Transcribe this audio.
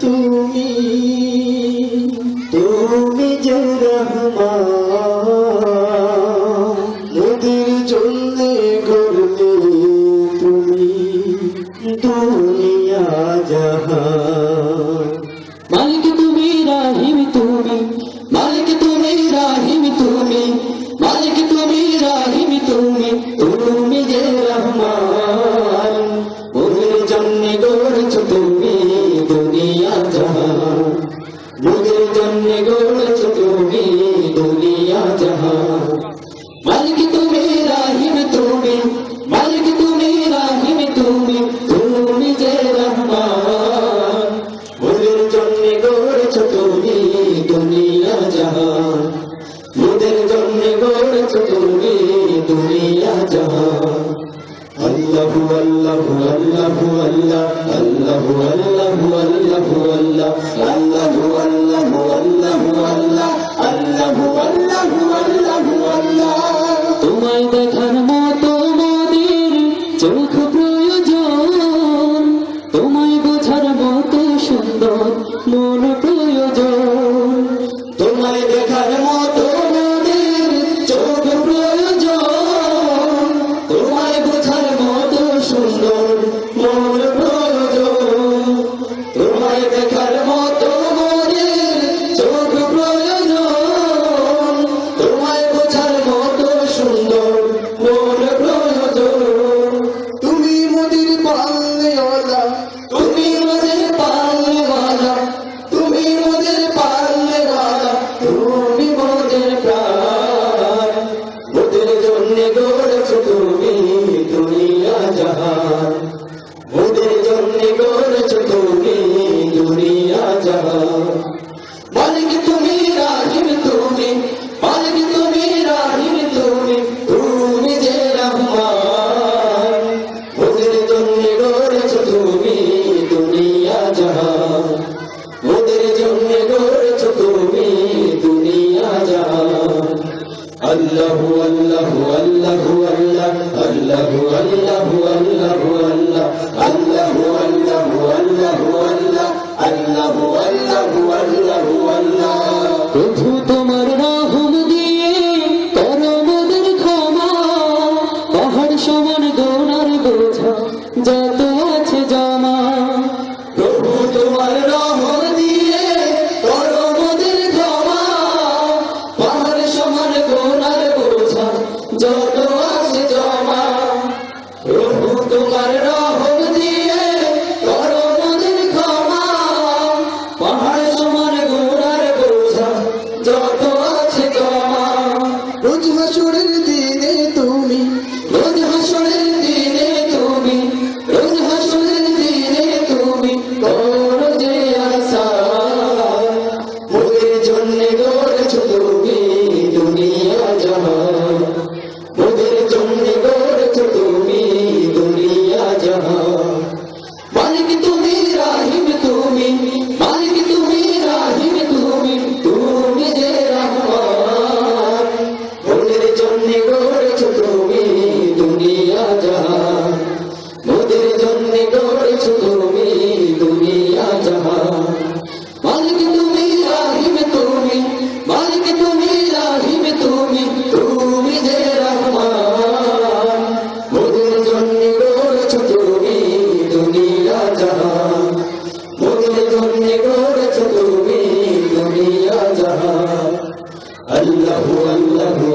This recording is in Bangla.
তুমি তুমি যে রহমান তুমি দুনিয়া জাহান। মালিক তুমি রাহিম তুমি মালিক তুমি দুনিয়া জাহান আল্লাহ আল্লাহ আল্লাহ। আল্লাহ আল্লাহ আল্লাহ আল্লাহ। আল্লাহ আল্লাহ আল্লাহ আল্লাহ। আল্লাহ আল্লাহ আল্লাহ আল্লাহ। তোমায় দেখার মতো মনের চোখ প্রয়োজন। তোমায় বোঝার মতো সুন্দর মন প্রয়োজন। America الله الله الله الله الله الله الله الله الله الله الله الله আল্লাহ আল্লাহ আল্লাহ আল্লাহ প্রভু তোমার রাহুল দিয়ে কর আমাদের ক্ষমা পাহাড় সমান গোনার বোঝা তোমার রহম দিয়ে করো নদীর ক্ষমা। পাহাড় সমান গোড়ার বোঝা যত আছে ক্ষমা রোজ হাসুরের দিনে তুমি, রোজ হাসুরের দিনে তুমি, রোজ হাসুরের দিনে তুমি الله